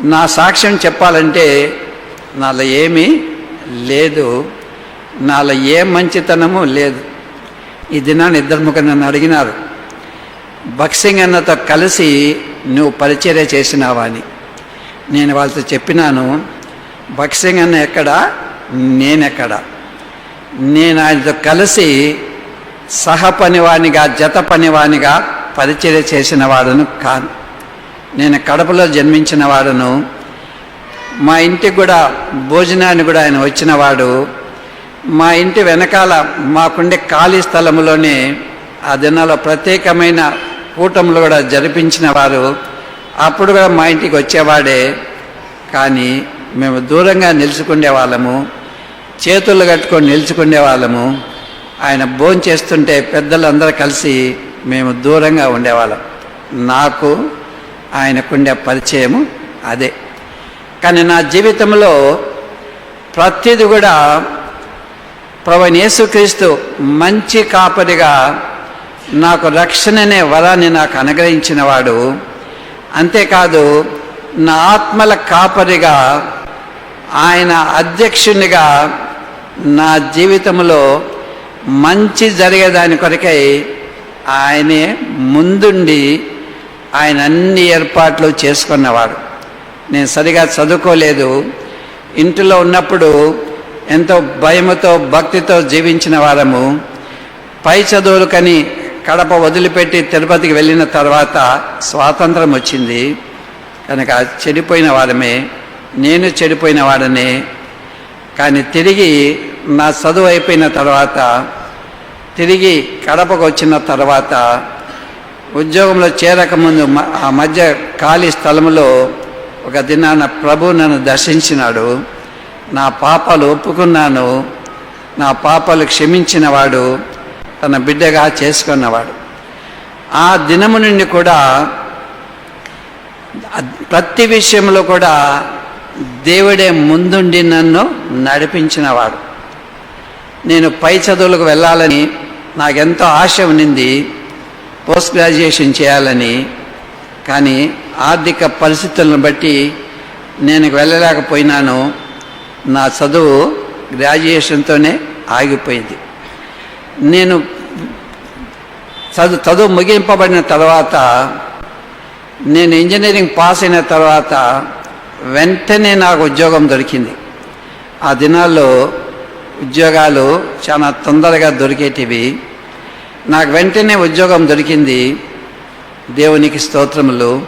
నా సాక్ష్యం చెప్పాలంటే నాలో ఏమీ లేదు. నాలో ఏ మంచితనము లేదు. ఈ దినాన్ని ఇద్దరు ముఖం నన్ను అడిగినారు బక్సింగ్ అన్నతో కలిసి నువ్వు పరిచర్య చేసినావా? అని. నేను వాళ్ళతో చెప్పినాను బక్సింగ్ అన్న ఎక్కడ? నేనెక్కడ? నేను ఆయనతో కలిసి సహ పనివానిగా జత పనివానిగా పరిచర్య చేసిన వాడును కాను. నేను కడపలో జన్మించిన వాడును. మా ఇంటికి కూడా భోజనాన్ని కూడా ఆయన వచ్చినవాడు. మా ఇంటి వెనకాల మాకుండే ఖాళీ స్థలంలోనే ఆ దినాల్లో ప్రత్యేకమైన కూటములు కూడా జరిపించిన వారు. అప్పుడు కూడా మా ఇంటికి వచ్చేవాడే. కానీ మేము దూరంగా నిలుచుకునే వాళ్ళము. చేతులు కట్టుకొని నిలుచుకునే వాళ్ళము. ఆయన భోజనం చేస్తుంటే పెద్దలందరూ కలిసి మేము దూరంగా ఉండేవాళ్ళం. నాకు ఆయనకుండే పరిచయము అదే. కానీ నా జీవితంలో ప్రతిది కూడా ప్రభు యేసుక్రీస్తు మంచి కాపరిగా నాకు రక్షణ అనే వరాన్ని నాకు అనుగ్రహించినవాడు. అంతేకాదు నా ఆత్మల కాపరిగా ఆయన అధ్యక్షునిగా నా జీవితంలో మంచి జరిగేదాని కొరకై ఆయనే ముందుండి ఆయన అన్ని ఏర్పాట్లు చేసుకున్నవాడు. నేను సరిగా చదువుకోలేదు. ఇంటిలో ఉన్నప్పుడు ఎంతో భయముతో భక్తితో జీవించిన వారము. పై చదువులకని కడప వదిలిపెట్టి తిరుపతికి వెళ్ళిన తర్వాత స్వాతంత్రం వచ్చింది. కనుక చెడిపోయిన వారమే. నేను చెడిపోయిన వాడనే. కానీ తిరిగి నా చదువు అయిపోయిన తర్వాత తిరిగి కడపకు వచ్చిన తర్వాత ఉద్యోగంలో చేరకముందు ఆ మధ్య ఖాళీ స్థలంలో ఒక దినాన ప్రభు నన్ను దర్శించినాడు. నా పాపాలు ఒప్పుకున్నాను. నా పాపాలు క్షమించినవాడు తన బిడ్డగా చేసుకున్నవాడు. ఆ దినము నుండి కూడా ప్రతి విషయంలో కూడా దేవుడే ముందుండి నన్ను నడిపించినవాడు. నేను పై చదువులకు వెళ్ళాలని నాకెంతో ఆశ ఉన్నింది పోస్ట్ గ్రాడ్యుయేషన్ చేయాలని కానీ ఆర్థిక పరిస్థితులను బట్టి నేను వెళ్ళలేకపోయినాను. నా చదువు గ్రాడ్యుయేషన్తోనే ఆగిపోయింది. నేను చదువు చదువు ముగింపబడిన తర్వాత నేను ఇంజనీరింగ్ పాస్ అయిన తర్వాత వెంటనే నాకు ఉద్యోగం దొరికింది. ఆ దినాల్లో ఉద్యోగాలు చాలా తొందరగా దొరికేటివి. నాకు వెంటనే ఉద్యోగం దొరికింది. దేవునికి స్తోత్రములు.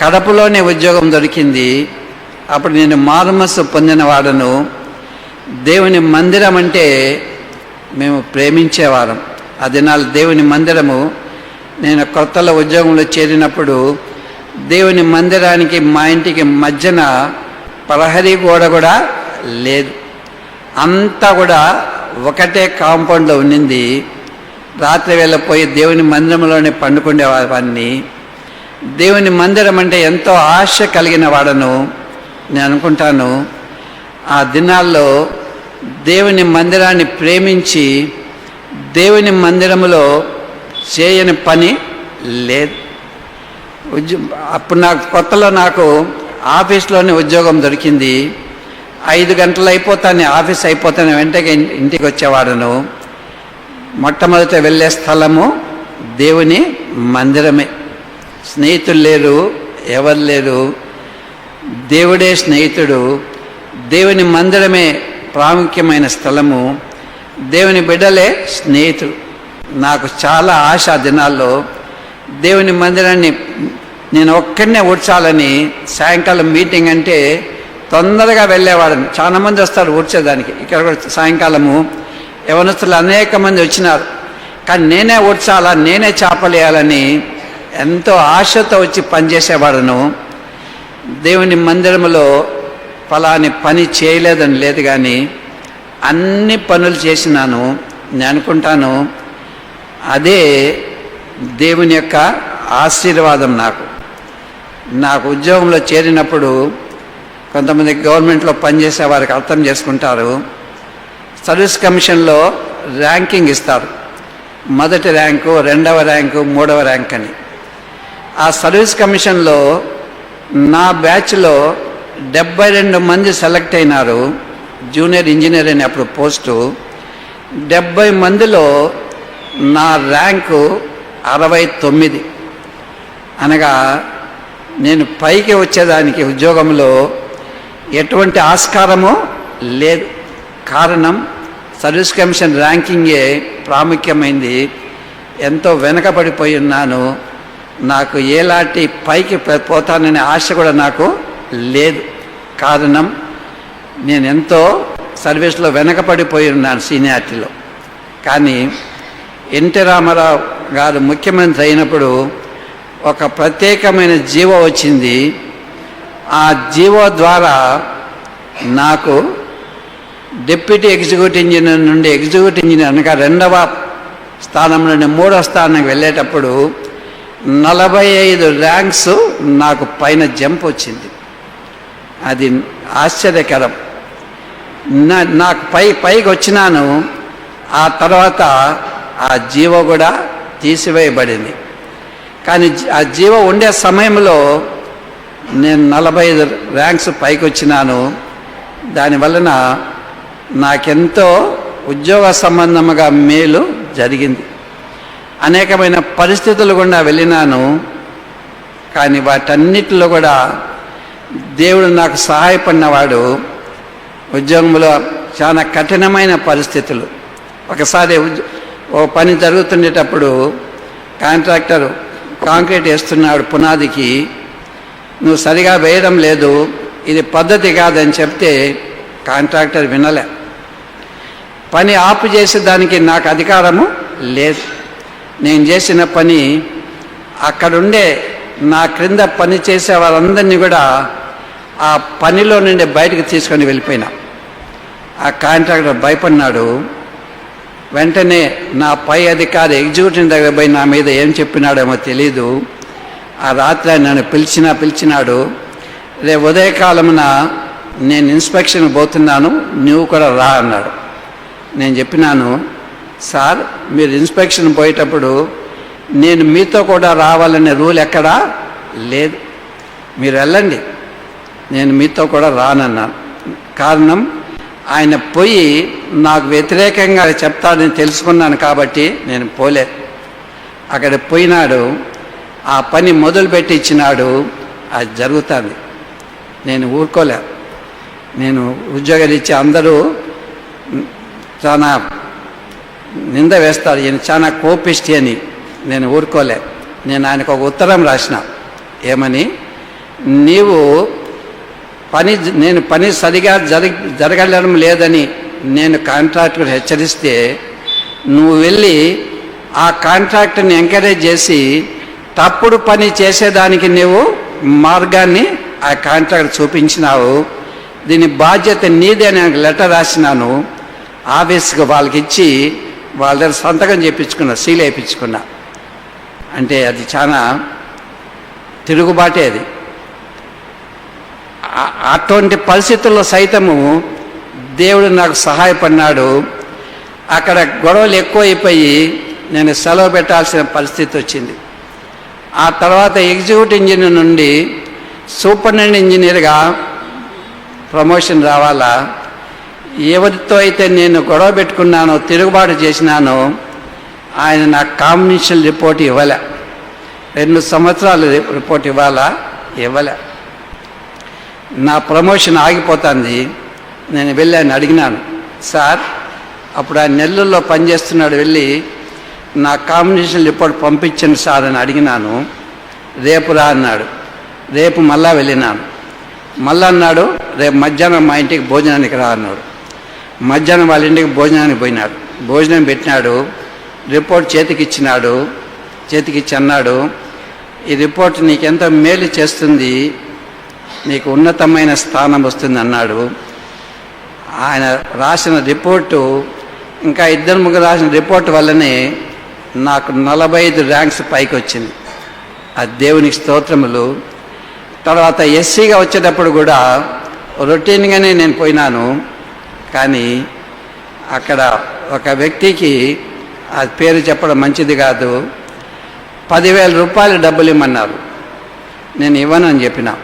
కడపలోనే ఉద్యోగం దొరికింది. అప్పుడు నేను మారుమస్సు పొందిన వాడను దేవుని మందిరం అంటే మేము ప్రేమించేవారం. ఆ దినాలు దేవుని మందిరము. నేను కొత్తలో ఉద్యోగంలో చేరినప్పుడు దేవుని మందిరానికి మా ఇంటికి మధ్యన ప్రహరీ గోడ కూడా లేదు. అంతా కూడా ఒకటే కాంపౌండ్లో ఉన్నింది రాత్రి వేళ పోయి దేవుని మందిరంలోనే పండుకుండేవాడిని దేవుని మందిరం అంటే ఎంతో ఆశ కలిగిన వాడను. నేను అనుకుంటాను ఆ దినాల్లో దేవుని మందిరాన్ని ప్రేమించి దేవుని మందిరములో చేయని పని లేదు. అప్పుడు నాకు కొత్తలో నాకు ఆఫీస్లోనే ఉద్యోగం దొరికింది. ఐదు గంటలు అయిపోతానే ఆఫీస్ అయిపోతానే వెంటనే ఇంటికి వచ్చేవాడును. మొట్టమొదట వెళ్ళే స్థలము దేవుని మందిరమే. స్నేహితులు లేరు ఎవరు లేరు. దేవుడే స్నేహితుడు. దేవుని మందిరమే ప్రాముఖ్యమైన స్థలము. దేవుని బిడ్డలే స్నేహితుడు. నాకు చాలా ఆశ దినాల్లో దేవుని మందిరాన్ని నేను ఒక్కడనే ఊడ్చాలని సాయంకాలం మీటింగ్ అంటే తొందరగా వెళ్ళేవాడిని. చాలా మంది వస్తారు ఊడ్చేదానికి. ఇక్కడ కూడా సాయంకాలము యవనస్తులు అనేక మంది వచ్చినారు. కానీ నేనే ఊడ్చాలా నేనే చేపలేయాలని ఎంతో ఆశతో వచ్చి పనిచేసేవాడను. దేవుని మందిరంలో ఫలాని పని చేయలేదని లేదు కానీ అన్ని పనులు చేసినాను నేను అనుకుంటాను. అదే దేవుని యొక్క ఆశీర్వాదం నాకు. నాకు ఉద్యోగంలో చేరినప్పుడు కొంతమంది గవర్నమెంట్లో పనిచేసే వారికి అర్థం చేసుకుంటారు. సర్వీస్ కమిషన్లో ర్యాంకింగ్ ఇస్తారు. మొదటి ర్యాంకు రెండవ ర్యాంకు మూడవ ర్యాంక్ అని. ఆ సర్వీస్ కమిషన్లో నా బ్యాచ్లో డెబ్బై రెండు మంది సెలెక్ట్ అయినారు. జూనియర్ ఇంజనీర్ అని అప్పుడు పోస్టు. డెబ్బై మందిలో నా ర్యాంకు అరవై తొమ్మిది. అనగా నేను పైకి వచ్చేదానికి ఉద్యోగంలో ఎటువంటి ఆస్కారము లేదు. కారణం సర్వీస్ కమిషన్ ర్యాంకింగే ప్రాముఖ్యమైంది. ఎంతో వెనకబడిపోయి ఉన్నాను. నాకు ఎలాంటి పైకి పోతాననే ఆశ కూడా నాకు లేదు. కారణం నేను ఎంతో సర్వీస్లో వెనకబడిపోయి ఉన్నాను సీనియారిటీలో. కానీ ఎన్టీ రామారావు గారు ముఖ్యమంత్రి అయినప్పుడు ఒక ప్రత్యేకమైన జీవో వచ్చింది. ఆ జీవో ద్వారా నాకు డిప్యూటీ ఎగ్జిక్యూటివ్ ఇంజనీర్ నుండి ఎగ్జిక్యూటివ్ ఇంజనీర్ అనగా రెండవ స్థానం నుండి మూడవ స్థానానికి వెళ్ళేటప్పుడు నలభై ఐదు ర్యాంక్స్ నాకు పైన జంప్ వచ్చింది. అది ఆశ్చర్యకరం. నా నాకు పై పైకి వచ్చినాను. ఆ తర్వాత ఆ జీవో కూడా తీసివేయబడింది. కానీ ఆ జీవో ఉండే సమయంలో నేను నలభై ఐదు ర్యాంక్స్ పైకి వచ్చినాను. దానివలన నాకెంతో ఉద్యోగ సంబంధముగా మేలు జరిగింది. అనేకమైన పరిస్థితులు గుండా వెళ్ళినాను. కానీ వాటన్నిటిలో కూడా దేవుడు నాకు సహాయపడినవాడు ఉద్యోగంలో చాలా కఠినమైన పరిస్థితులు. ఒకసారి ఓ పని జరుగుతుండేటప్పుడు కాంట్రాక్టర్ కాంక్రీట్ వేస్తున్నాడు పునాదికి. నువ్వు సరిగా వేయడం లేదు ఇది పద్ధతి కాదని చెప్తే కాంట్రాక్టర్ వినలే. పని ఆపు చేసే దానికి నాకు అధికారము లేదు. నేను చేసిన పని అక్కడుండే నా క్రింద పని చేసే వాళ్ళందరినీ కూడా ఆ పనిలో నుండి బయటకు తీసుకొని వెళ్ళిపోయినా. ఆ కాంట్రాక్టర్ భయపడినాడు. వెంటనే నా పై అధికారి ఎగ్జిక్యూటివ్ దగ్గర పోయి నా మీద ఏం చెప్పినాడేమో తెలీదు. ఆ రాత్రి నన్ను పిలిచినా పిలిచినాడు. రేపు ఉదయకాలమున నేను ఇన్స్పెక్షన్ పోతున్నాను నువ్వు కూడా రా అన్నాడు. నేను చెప్పినాను సార్ మీరు ఇన్స్పెక్షన్ పోయేటప్పుడు నేను మీతో కూడా రావాలనే రూల్ ఎక్కడా? లేదు. మీరు వెళ్ళండి నేను మీతో కూడా రానన్నాను. కారణం ఆయన పోయి నాకు వ్యతిరేకంగా చెప్తాడని తెలుసుకున్నాను కాబట్టి నేను పోలే. అక్కడ పోయినాడు ఆ పని మొదలుపెట్టి ఇచ్చినాడు అది జరుగుతుంది. నేను ఊరుకోలే. నేను ఉద్యోగరీత్యా అందరూ చాలా నింద వేస్తాడు. ఈయన చాలా కోపిష్టి అని నేను ఊరుకోలే. నేను ఆయనకు ఒక ఉత్తరం రాసిన. ఏమని? నీవు పని నేను పని సరిగా జరగ జరగడం లేదని నేను కాంట్రాక్టర్ హెచ్చరిస్తే నువ్వు వెళ్ళి ఆ కాంట్రాక్టర్ని ఎంకరేజ్ చేసి తప్పుడు పని చేసేదానికి నువ్వు మార్గాన్ని ఆ కాంట్రాక్టర్ చూపించినావు. దీని బాధ్యత నీదే అని లెటర్ రాసినాను. ఆఫీస్కి వాళ్ళకి ఇచ్చి వాళ్ళ దగ్గర సంతకం చేయించుకున్నా సీల్ వేయించుకున్నా. అంటే అది చాలా తిరుగుబాటే అది. అటువంటి పరిస్థితుల్లో సైతము దేవుడు నాకు సహాయపడినాడు. అక్కడ గొడవలు ఎక్కువైపోయి నేను సెలవు పెట్టాల్సిన పరిస్థితి వచ్చింది. ఆ తర్వాత ఎగ్జిక్యూటివ్ ఇంజనీర్ నుండి సూపరింటెండెంట్ ఇంజనీర్గా ప్రమోషన్ రావాలా? ఎవరితో అయితే నేను గొడవ పెట్టుకున్నానో తిరుగుబాటు చేసినానో ఆయన నాకు కాంబినేషన్ రిపోర్ట్ ఇవ్వలే. రెండు సంవత్సరాలు రిపోర్ట్ ఇవ్వాలా? ఇవ్వలే. నా ప్రమోషన్ ఆగిపోతుంది. నేను వెళ్ళి ఆయన అడిగినాను సార్ అప్పుడు ఆయన నెల్లూరులో పనిచేస్తున్నాడు వెళ్ళి నా కాంబినేషన్ రిపోర్ట్ పంపించండి సార్ అని అడిగినాను. రేపు రా అన్నాడు. రేపు మళ్ళా వెళ్ళినాను. మళ్ళా అన్నాడు రేపు మధ్యాహ్నం మా ఇంటికి భోజనానికి రా అన్నాడు. మధ్యాహ్నం వాళ్ళ ఇంటికి భోజనానికి పోయినాడు భోజనం పెట్టినాడు. రిపోర్ట్ చేతికి ఇచ్చినాడు చేతికి ఇచ్చి అన్నాడు ఈ రిపోర్ట్ నీకెంతో మేలు చేస్తుంది. నీకు ఉన్నతమైన స్థానం వస్తుంది అన్నాడు ఆయన రాసిన రిపోర్టు ఇంకా ఇద్దరు ముగ్గురు రాసిన రిపోర్ట్ వల్లనే నాకు నలభై ఐదు ర్యాంక్స్ పైకి వచ్చింది ఆ దేవునికి స్తోత్రములు. తర్వాత ఎస్సీగా వచ్చేటప్పుడు కూడా రొటీన్గానే నేను పోయినాను. కానీ అక్కడ ఒక వ్యక్తికి ఆ పేరు చెప్పడం మంచిది కాదు. పదివేల రూపాయలు డబ్బులు ఇమ్మన్నారు. నేను ఇవ్వను అని చెప్పిన.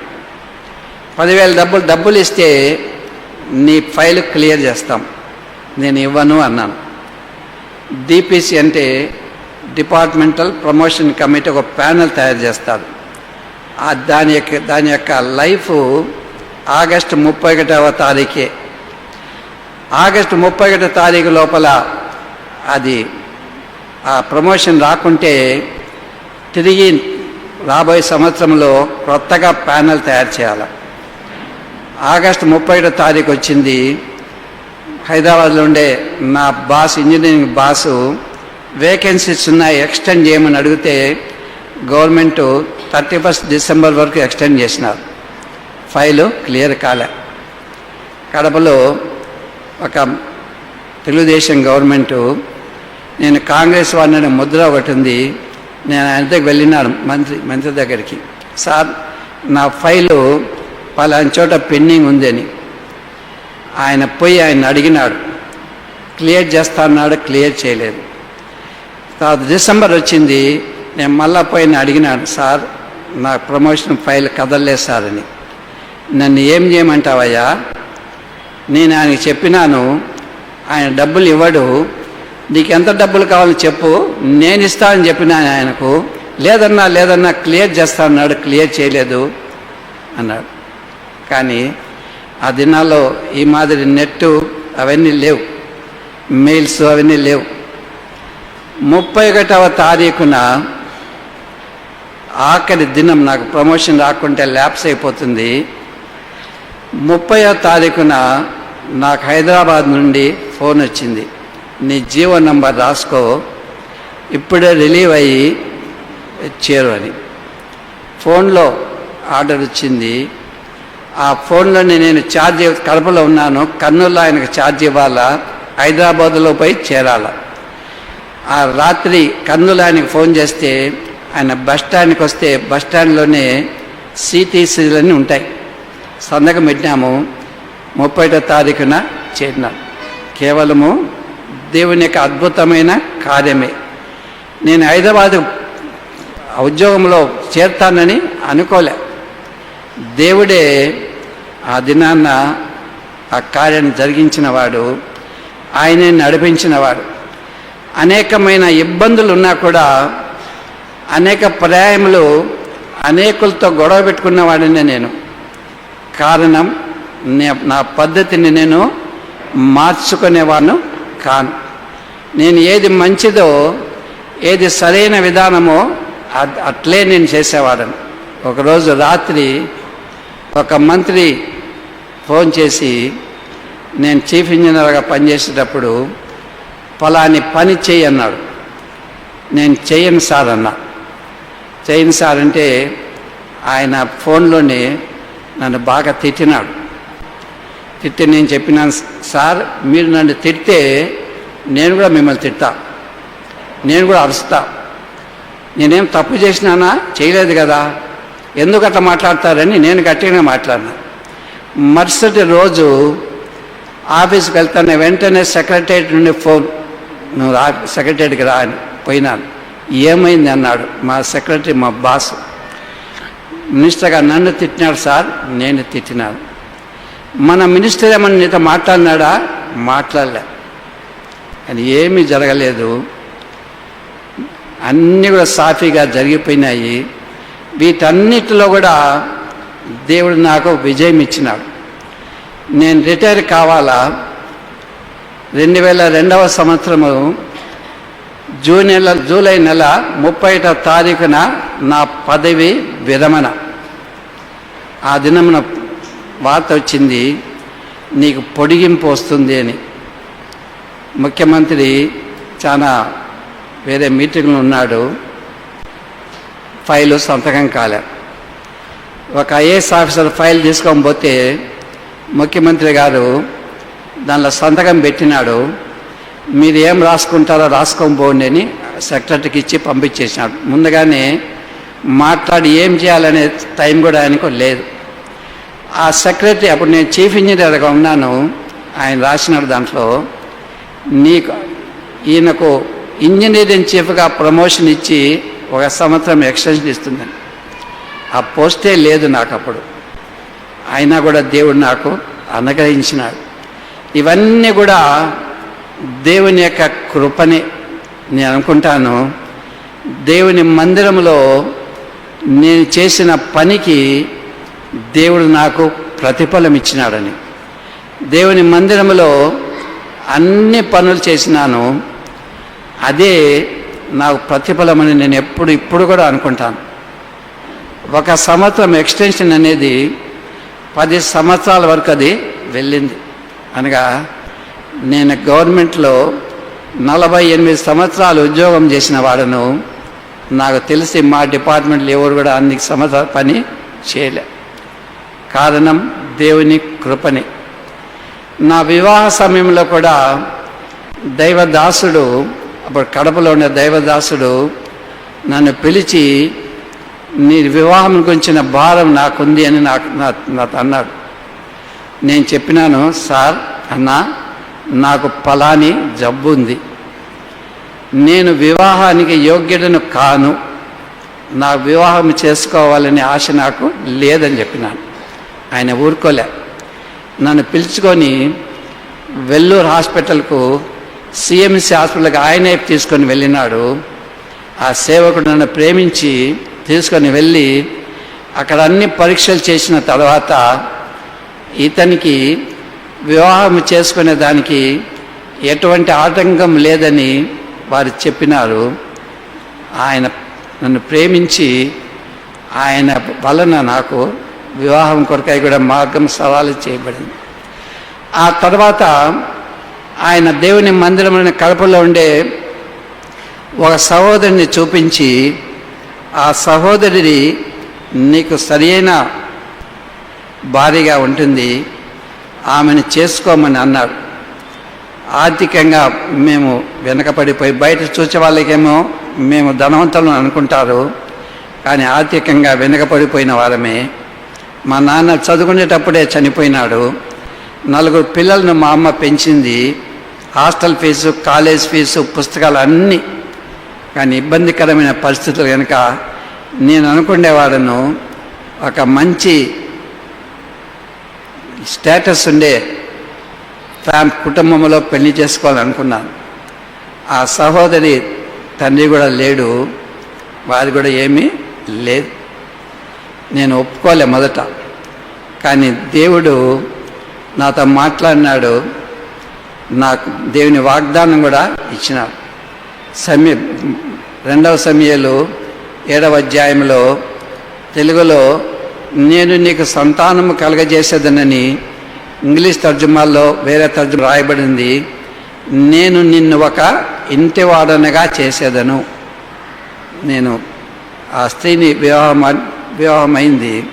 పదివేల డబ్బులు డబ్బులు ఇస్తే నీ ఫైల్ క్లియర్ చేస్తాం. నేను ఇవ్వను అన్నాను. డిపిసి అంటే డిపార్ట్మెంటల్ ప్రమోషన్ కమిటీ ఒక ప్యానెల్ తయారు చేస్తారు. దాని యొక్క దాని యొక్క లైఫ్ ఆగస్టు ముప్పై ఒకటవ తారీఖే. ఆగస్టు ముప్పై ఒకటో తారీఖు లోపల అది ఆ ప్రమోషన్ రాకుంటే తిరిగి రాబోయే సంవత్సరంలో కొత్తగా ప్యానెల్ తయారు చేయాలి. ఆగస్టు ముప్పై ఒకటో తారీఖు వచ్చింది. హైదరాబాద్లో ఉండే నా బాస్ ఇంజనీరింగ్ బాసు వేకెన్సీస్ ఉన్నాయి ఎక్స్టెండ్ చేయమని అడిగితే గవర్నమెంట్ థర్టీ ఫస్ట్ డిసెంబర్ వరకు ఎక్స్టెండ్ చేసినారు. ఫైలు క్లియర్ కాలే. కడపలో ఒక తెలుగుదేశం గవర్నమెంటు నేను కాంగ్రెస్ వాడిని ముద్ర ఒకటి ఉంది నేను ఆయన దగ్గర వెళ్ళినాను మంత్రి మంత్రి దగ్గరికి. సార్ నా ఫైలు పలాని చోట పెండింగ్ ఉందని. ఆయన పోయి ఆయన అడిగినాడు. క్లియర్ చేస్తా అన్నాడు క్లియర్ చేయలేదు. తర్వాత డిసెంబర్ వచ్చింది నేను మళ్ళా పోయిన అడిగినాను సార్ నా ప్రమోషన్ ఫైల్ కదలలేదు సార్ అని. నన్ను ఏం చేయమంటావయ్యా? నేను ఆయనకి చెప్పినాను ఆయన డబ్బులు ఇవ్వడు నీకు ఎంత డబ్బులు కావాలో చెప్పు నేను ఇస్తానని చెప్పినాను ఆయనకు లేదన్నా లేదన్నా క్లియర్ చేస్తా అన్నాడు క్లియర్ చేయలేదు అన్నాడు. కానీ ఆ దినాల్లో ఈ మాదిరి నెట్టు అవన్నీ లేవు మెయిల్స్ అవన్నీ లేవు. ముప్పై ఒకటవ తారీఖున ఆఖరి దినం నాకు ప్రమోషన్ రాకుంటే ల్యాప్స్ అయిపోతుంది. ముప్పై తారీఖున నాకు హైదరాబాద్ నుండి ఫోన్ వచ్చింది. నీ జీవో నంబర్ రాసుకో. ఇప్పుడే రిలీవ్ అయ్యి చేరు అని. ఫోన్లో ఆర్డర్ వచ్చింది. ఆ ఫోన్లోనే నేను ఛార్జ్ కడపలో ఉన్నాను. కర్నూలు ఆయనకు ఛార్జ్ ఇవ్వాలా? హైదరాబాద్లో పోయి చేరాల? ఆ రాత్రి కర్నూలు ఆయనకు ఫోన్ చేస్తే ఆయన బస్ స్టాండ్కి వస్తే బస్ స్టాండ్లోనే సిటీసీలన్నీ ఉంటాయి. సందకం పెట్టినాము. ముప్పైటో తారీఖున చేరినాం. కేవలము దేవుని యొక్క అద్భుతమైన కార్యమే. నేను హైదరాబాద్ ఉద్యోగంలో చేరుతానని అనుకోలే. దేవుడే ఆ దినాన్న ఆ కార్యాన్ని జరిగించినవాడు ఆయనే నడిపించినవాడు అనేకమైన ఇబ్బందులు ఉన్నా కూడా అనేక పర్యాయములు అనేకులతో గొడవ పెట్టుకున్నవాడినే నేను. కారణం నా పద్ధతిని నేను మార్చుకునేవాను కాను. నేను ఏది మంచిదో ఏది సరైన విధానమో అట్లే నేను చేసేవాడను. ఒకరోజు రాత్రి ఒక మంత్రి ఫోన్ చేసి నేను చీఫ్ ఇంజనీర్గా పనిచేసేటప్పుడు ఫలాని పని చెయ్యి అన్నాడు. నేను చేయను సార్ అన్నా. చేయను సార్ అంటే ఆయన ఫోన్లోనే నన్ను బాగా తిట్టినాడు. తిట్టి నేను చెప్పినాను సార్ మీరు నన్ను తిడితే నేను కూడా మిమ్మల్ని తిడతా. నేను కూడా అరుస్తా. నేనేం తప్పు చేసినానా? చేయలేదు కదా. ఎందుకు అట్లా మాట్లాడతారని నేను గట్టిగానే మాట్లాడినా. మరుసటి రోజు ఆఫీస్కి వెళ్తాను వెంటనే సెక్రటరియట్ నుండి ఫోన్ నువ్వు రా సెక్రటరీకి రా అని పోయినాను. ఏమైంది అన్నాడు మా సెక్రటరీ మా బాస్. మినిస్టర్గా నన్ను తిట్టినాడు సార్ నేను తిట్టినాను. మన మినిస్టర్ ఏమన్నా నీతో మాట్లాడినాడా? మాట్లాడలే. అది ఏమీ జరగలేదు. అన్నీ కూడా సాఫీగా జరిగిపోయినాయి. వీటన్నిటిలో కూడా దేవుడు నాకు విజయం ఇచ్చినాడు. నేను రిటైర్ కావాలా? రెండు వేల రెండవ సంవత్సరము జూన్ నెల జూలై నెల ముప్పై తారీఖున నా పదవి విరమణ. ఆ దినమున వార్త వచ్చింది నీకు పొడిగింపు వస్తుంది అని. ముఖ్యమంత్రి చాలా వేరే మీటింగ్లో ఉన్నాడు ఫైలు సంతకం కాలే. ఒక ఐఏఎస్ ఆఫీసర్ ఫైల్ తీసుకొని పోతే ముఖ్యమంత్రి గారు దానిలో సంతకం పెట్టినాడు మీరు ఏం రాసుకుంటారో రాసుకొని పోండి అని సెక్రటరీకి ఇచ్చి పంపించేసినాడు. ముందుగానే మాట్లాడి ఏం చేయాలనే టైం కూడా ఆయనకు లేదు. ఆ సెక్రటరీ అప్పుడు నేను చీఫ్ ఇంజనీర్గా ఉన్నాను. ఆయన రాసినాడు దాంట్లో నీకు ఈయనకు ఇంజనీరింగ్ చీఫ్గా ప్రమోషన్ ఇచ్చి ఒక సంవత్సరం ఎక్స్టెన్షన్ ఇస్తుందని ఆ పోస్టే లేదు నాకు అప్పుడు. అయినా కూడా దేవుడు నాకు అనుగ్రహించినాడు. ఇవన్నీ కూడా దేవుని యొక్క కృపని నేను అనుకుంటాను. దేవుని మందిరంలో నేను చేసిన పనికి దేవుడు నాకు ప్రతిఫలం ఇచ్చినాడని దేవుని మందిరంలో అన్ని పనులు చేసినాను. అదే నాకు ప్రతిఫలమని నేను ఎప్పుడు ఇప్పుడు కూడా అనుకుంటాను. ఒక సంవత్సరం ఎక్స్టెన్షన్ అనేది పది సంవత్సరాల వరకు అది వెళ్ళింది. అనగా నేను గవర్నమెంట్లో నలభై ఎనిమిది సంవత్సరాలు ఉద్యోగం చేసిన వాడను. నాకు తెలిసి మా డిపార్ట్మెంట్లో ఎవరు కూడా అన్ని సంవత్సరాల పని చేయలే. కారణం దేవుని కృపని. నా వివాహ సమయంలో కూడా దైవదాసుడు అప్పుడు కడపలో ఉన్న దైవదాసుడు నన్ను పిలిచి నీ వివాహం గురించిన భారం నాకుంది అని నాకు నా- నాతో అన్నాడు. నేను చెప్పినాను సార్ అన్నా నాకు పలాని జబ్బు ఉంది. నేను వివాహానికి యోగ్యుడను కాను. నా వివాహం చేసుకోవాలనే ఆశ నాకు లేదని చెప్పినాను. ఆయన ఊరుకోలే. నన్ను పిలుచుకొని వెల్లూరు హాస్పిటల్కు సిఎంసి హాస్పిటల్కి ఆయనే తీసుకొని వెళ్ళినాడు. ఆ సేవకుడు నన్ను ప్రేమించి తీసుకొని వెళ్ళి అక్కడ అన్ని పరీక్షలు చేసిన తర్వాత ఇతనికి వివాహం చేసుకునే దానికి ఎటువంటి ఆటంకం లేదని వారు చెప్పినారు. ఆయన నన్ను ప్రేమించి ఆయన వలన నాకు వివాహం కొరకై కూడా మార్గం సవాలు చేయబడింది. ఆ తర్వాత ఆయన దేవుని మందిరమైన కడపలో ఉండే ఒక సహోదరిని చూపించి ఆ సహోదరిని నీకు సరైన భారీగా ఉంటుంది ఆమెను చేసుకోమని అన్నాడు ఆర్థికంగా మేము వెనకపడిపోయి బయట చూసే వాళ్ళకేమో మేము ధనవంతులను అనుకుంటారు కానీ ఆర్థికంగా వెనకపడిపోయిన వారమే మా నాన్న చదువుకునేటప్పుడే చనిపోయినాడు. నలుగురు పిల్లలను మా అమ్మ పెంచింది. హాస్టల్ ఫీజు కాలేజ్ ఫీజు పుస్తకాలు అన్నీ కానీ ఇబ్బందికరమైన పరిస్థితులు కనుక నేను అనుకునేవాడను. ఒక మంచి స్టేటస్ ఉండే ఫ్యామ్ కుటుంబంలో పెళ్ళి చేసుకోవాలనుకున్నాను. ఆ సహోదరి తండ్రి కూడా లేడు. వారి కూడా ఏమీ లేదు. నేను ఒప్పుకోలే మొదట. కానీ దేవుడు నాతో మాట్లాడినాడు. నాకు దేవుని వాగ్దానం కూడా ఇచ్చినాడు. సమయ రెండవ సమయాలు ఏడవ అధ్యాయంలో తెలుగులో నేను నీకు సంతానము కలగజేసేదనని ఇంగ్లీష్ తర్జుమాల్లో వేరే తర్జుమా రాయబడింది. నేను నిన్ను ఒక ఇంటివాడనగా చేసేదను. నేను ఆ స్త్రీని వివాహం వివాహమైంది.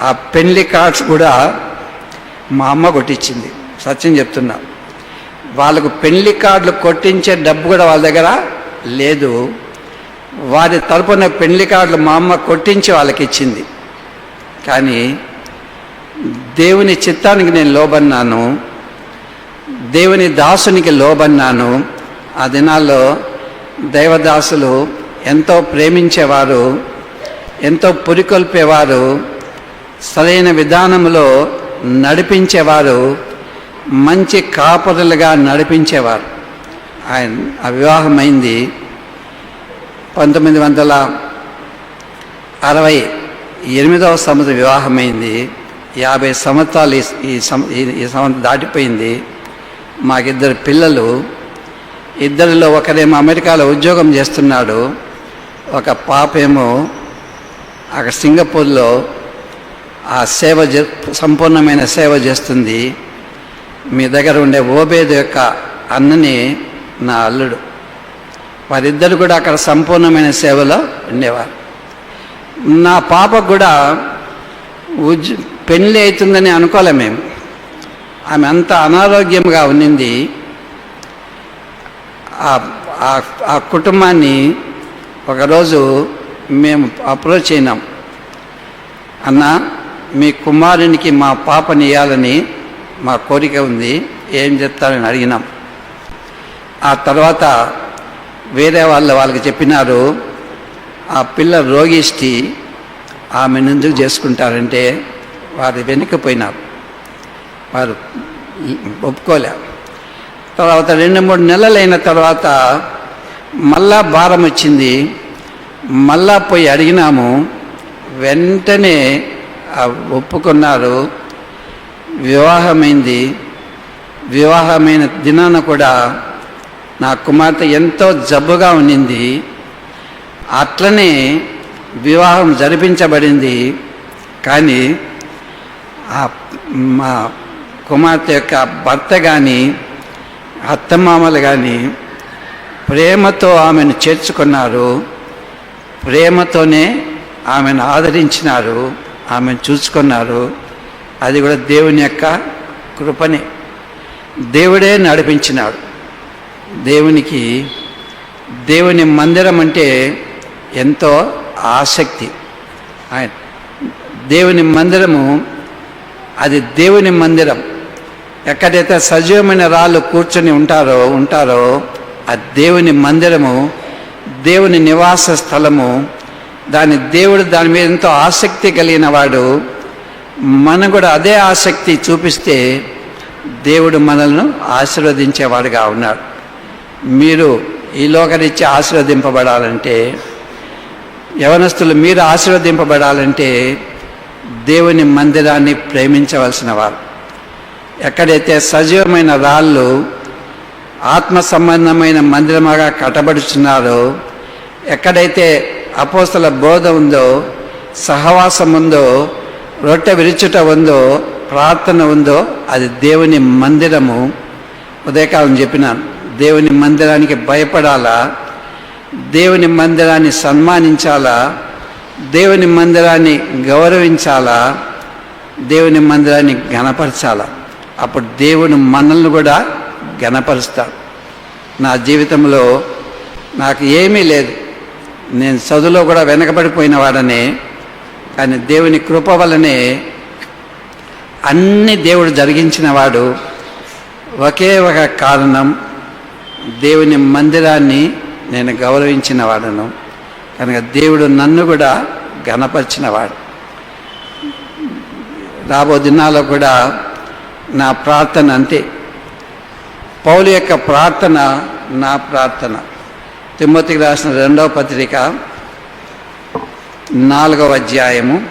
ఆ పెళ్ళి కార్డ్స్ కూడా మా అమ్మ కొట్టించింది. సత్యం చెప్తున్నా. వాళ్ళకు పెళ్ళి కార్డులు కొట్టించే డబ్బు కూడా వాళ్ళ దగ్గర లేదు. వారి తరపున పెళ్ళి కార్డులు మా అమ్మ కొట్టించి వాళ్ళకి ఇచ్చింది. కానీ దేవుని చిత్తానికి నేను లోబన్నాను దేవుని దాసునికి లోబన్నాను ఆ దినాల్లో దైవదాసులు ఎంతో ప్రేమించేవారు. ఎంతో పురికొల్పేవారు సరైన విధానంలో నడిపించేవారు మంచి కాపరులుగా నడిపించేవారు. ఆయన వివాహమైంది పంతొమ్మిది వందల అరవై ఎనిమిదవ సంవత్సరం వివాహమైంది. యాభై సంవత్సరాలు ఈ- ఈ సం- ఈ- సంవత్సరం దాటిపోయింది. మాకిద్దరు పిల్లలు. ఇద్దరిలో ఒకరేమో అమెరికాలో ఉద్యోగం చేస్తున్నాడు. ఒక పాప ఏమో అక్కడ సింగపూర్లో ఆ సేవ సంపూర్ణమైన సేవ చేస్తుంది. మీ దగ్గర ఉండే ఓబేద్ యొక్క అన్నని నా అల్లుడు. వారిద్దరు కూడా అక్కడ సంపూర్ణమైన సేవలో ఉండేవారు. నా పాపకు కూడా ఉజ్ పెళ్ళి అవుతుందని అనుకోలే మేము. ఆమె అంత అనారోగ్యంగా ఉన్నింది. ఆ- ఆ కుటుంబాన్ని ఒకరోజు మేము అప్రోచ్ అయినాం. అన్న మీ కుమారునికి మా పాపని ఇవ్వాలని మా కోరిక ఉంది. ఏం చెప్తారని అడిగినాం. ఆ తర్వాత వేరే వాళ్ళు వాళ్ళకి చెప్పినారు ఆ పిల్ల రోగిష్టి ఆమె ఎందుకు చేసుకుంటారంటే వారు వెనుకపోయినారు వారు ఒప్పుకోలే. తర్వాత రెండు మూడు నెలలైన తర్వాత మళ్ళా భారం వచ్చింది. మళ్ళా పోయి అడిగినాము వెంటనే ఒప్పుకున్నారు. వివాహమైంది. వివాహమైన దినాన కూడా నా కుమార్తె ఎంతో జబ్బుగా ఉన్నింది. అట్లనే వివాహం జరిపించబడింది. కానీ ఆ మా కుమార్తె యొక్క భర్త కానీ అత్తమామలు కానీ ప్రేమతో ఆమెను చేర్చుకున్నారు. ప్రేమతోనే ఆమెను ఆదరించినారు ఆమెను చూసుకున్నారు. అది కూడా దేవుని యొక్క కృపనే. దేవుడే నడిపించినాడు. దేవునికి దేవుని మందిరం అంటే ఎంతో ఆసక్తి. ఆయన దేవుని మందిరము అది దేవుని మందిరం. ఎక్కడైతే సజీవమైన రాళ్ళు కూర్చొని ఉంటారో ఉంటారో ఆ దేవుని మందిరము దేవుని నివాస స్థలము దాని దేవుడు దాని మీద ఎంతో ఆసక్తి కలిగిన వాడు మనం కూడా అదే ఆసక్తి చూపిస్తే దేవుడు మనల్ని ఆశీర్వదించేవాడుగా ఉన్నాడు. మీరు ఈ లోకరిచ్చి ఆశీర్వదింపబడాలంటే యవనస్తులు మీరు ఆశీర్వదింపబడాలంటే దేవుని మందిరాన్ని ప్రేమించవలసిన వారు. ఎక్కడైతే సజీవమైన రాళ్ళు ఆత్మ సంబంధమైన మందిరముగా కట్టబడుచున్నారో ఎక్కడైతే అపోస్తల బోధ ఉందో సహవాసం ఉందో రొట్టె విరుచుట ఉందో ప్రార్థన ఉందో అది దేవుని మందిరము. ఉదయకాలం చెప్పినాను దేవుని మందిరానికి భయపడాలా? దేవుని మందిరాన్ని సన్మానించాలా? దేవుని మందిరాన్ని గౌరవించాలా? దేవుని మందిరాన్ని ఘనపరచాలా? అప్పుడు దేవుడు మనల్ని కూడా ఘనపరుస్తాడు. నా జీవితంలో నాకు ఏమీ లేదు. నేను చదువులో కూడా వెనకబడిపోయిన వాడనే కానీ దేవుని కృప వలనే అన్ని దేవుడు జరిగించిన వాడు ఒకే ఒక కారణం దేవుని మందిరాన్ని నేను గౌరవించిన వాడను. కనుక దేవుడు నన్ను కూడా గణపరిచినవాడు రాబో దినాల్లో కూడా నా ప్రార్థన అంతే. పౌలు యొక్క ప్రార్థన నా ప్రార్థన. తిమ్మతికి రాసిన రెండవ పత్రిక నాలుగవ అధ్యాయము.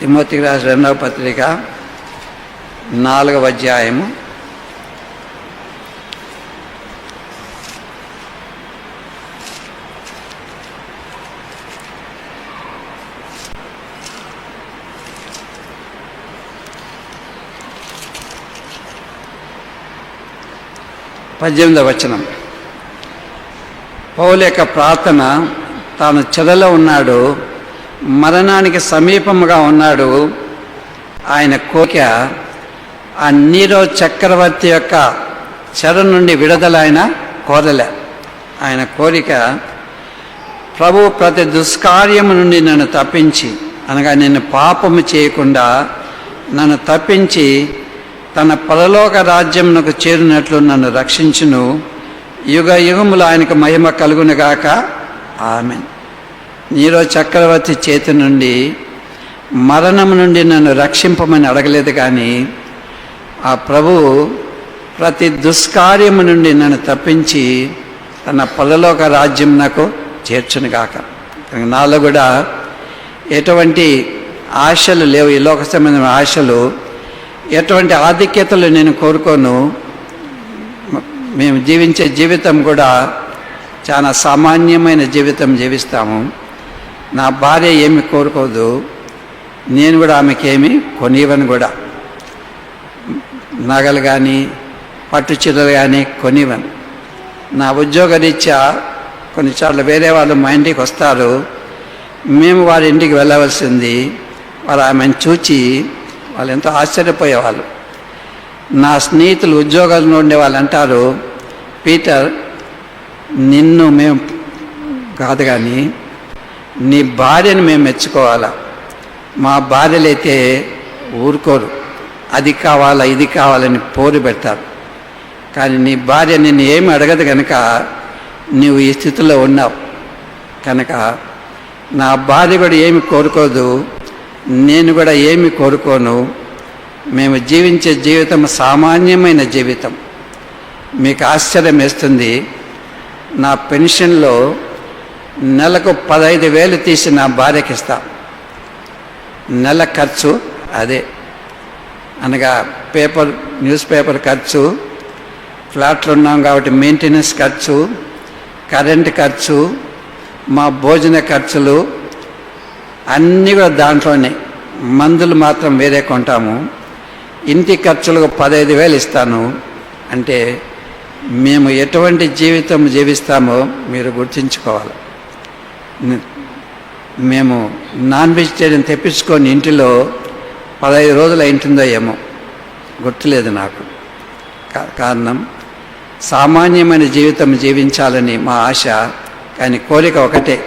తిమ్మతికి రాసిన రెండవ పత్రిక నాలుగవ అధ్యాయము. పద్దెనిమిదవ వచనం. పౌలు యొక్క ప్రార్థన తాను చెదలో ఉన్నాడు మరణానికి సమీపముగా ఉన్నాడు. ఆయన కోరిక ఆ నీరో చక్రవర్తి యొక్క చెర నుండి విడుదల ఆయన కోరలే. ఆయన కోరిక ప్రభు ప్రతి దుష్కార్యము నుండి నన్ను తప్పించి అనగా నేను పాపము చేయకుండా నన్ను తప్పించి తన పరలోక రాజ్యమునకు చేరినట్లు నన్ను రక్షించును. యుగ యుగములు ఆయనకు మహిమ కలుగునుగాక ఆమె నీరో చక్రవర్తి చేతి నుండి మరణం నుండి నన్ను రక్షింపమని అడగలేదు కానీ ఆ ప్రభువు ప్రతి దుష్కార్యము నుండి నన్ను తప్పించి తన పరలోక రాజ్యం నాకు చేర్చునుగాక నాలో కూడా ఎటువంటి ఆశలు లేవు. ఈ లోక సంబంధమైన ఆశలు ఎటువంటి ఆధిక్యతలు నేను కోరుకోను. మేము జీవించే జీవితం కూడా చాలా సామాన్యమైన జీవితం జీవిస్తాము. నా భార్య ఏమి కోరుకోదు. నేను కూడా ఆమెకేమి కొనివ్వను కూడా. నగలు కానీ పట్టు చీరలు కానీ కొనివ్వను. నా ఉద్యోగరీత్యా కొన్నిసార్లు వేరే వాళ్ళు మా ఇంటికి వస్తారు. మేము వారి ఇంటికి వెళ్ళవలసింది. వారు ఆమెను చూచి వాళ్ళు ఎంతో ఆశ్చర్యపోయేవాళ్ళు. నా స్నేహితులు ఉద్యోగాల్లో ఉండే వాళ్ళు అంటారు పీటర్ నిన్ను మేము కాదు కానీ నీ భార్యను మేము మెచ్చుకోవాలా? మా భార్యలైతే ఊరుకోరు. అది కావాలా ఇది కావాలని పోరు పెడతారు. కానీ నీ భార్య నిన్ను ఏమి అడగదు కనుక నీవు ఈ స్థితిలో ఉన్నావు. కనుక నా భార్య కూడా ఏమి కోరుకోదు నేను కూడా ఏమి కోరుకోను మేము జీవించే జీవితం సామాన్యమైన జీవితం. మీకు ఆశ్చర్యం వేస్తుంది నా పెన్షన్లో నెలకు పదహైదు వేలు తీసి నా భార్యకి ఇస్తా. నెల ఖర్చు అదే. అనగా పేపర్ న్యూస్ పేపర్ ఖర్చు ఫ్లాట్లు ఉన్నాం కాబట్టి మెయింటెనెన్స్ ఖర్చు కరెంట్ ఖర్చు మా భోజన ఖర్చులు అన్నీ కూడా దాంట్లోనే. మందులు మాత్రం వేరే కొంటాము. ఇంటి ఖర్చులకు పదహైదు వేలు ఇస్తాను. అంటే మేము ఎటువంటి జీవితం జీవిస్తామో మీరు గుర్తుంచుకోవాలి. మేము నాన్ వెజిటేరియన్ తెప్పించుకొని ఇంటిలో పదహైదు రోజులు అయింటుందో ఏమో గుర్తులేదు నాకు. కారణం సామాన్యమైన జీవితం జీవించాలని మా ఆశ కానీ కోరిక ఒకటే.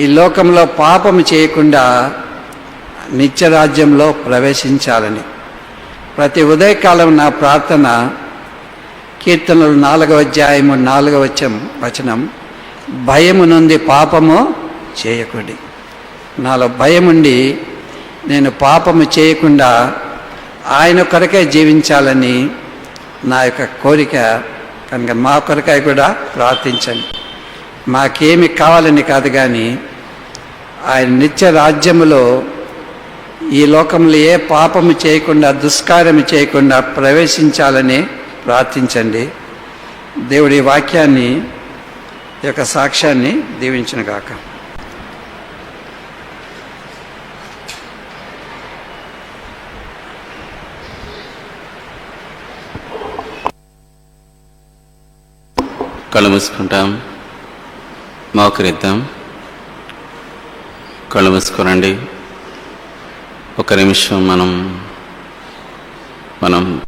ఈ లోకంలో పాపం చేయకుండా నిత్యరాజ్యంలో ప్రవేశించాలని. ప్రతి ఉదయకాలం నా ప్రార్థన కీర్తనలు నాలుగవ అధ్యాయము నాలుగవ వచనం భయము నుండి పాపము చేయకూడి. నాలో భయముండి నేను పాపము చేయకుండా ఆయన కొరకే జీవించాలని నా యొక్క కోరిక కనుక మా కొరకాయ కూడా ప్రార్థించండి. మాకేమి కావాలని కాదు కానీ ఆయన నిత్య రాజ్యములో ఈ లోకంలో ఏ పాపము చేయకుండా దుష్కార్యము చేయకుండా ప్రవేశించాలని ప్రార్థించండి. దేవుడి వాక్యాన్ని ఈ యొక్క సాక్ష్యాన్ని దీవించిన గాక. కళ్ళు మూసుకుంటాం మోకరిద్దాం కళ్ళు మూసుకోనండి ఒక నిమిషం మనం మనం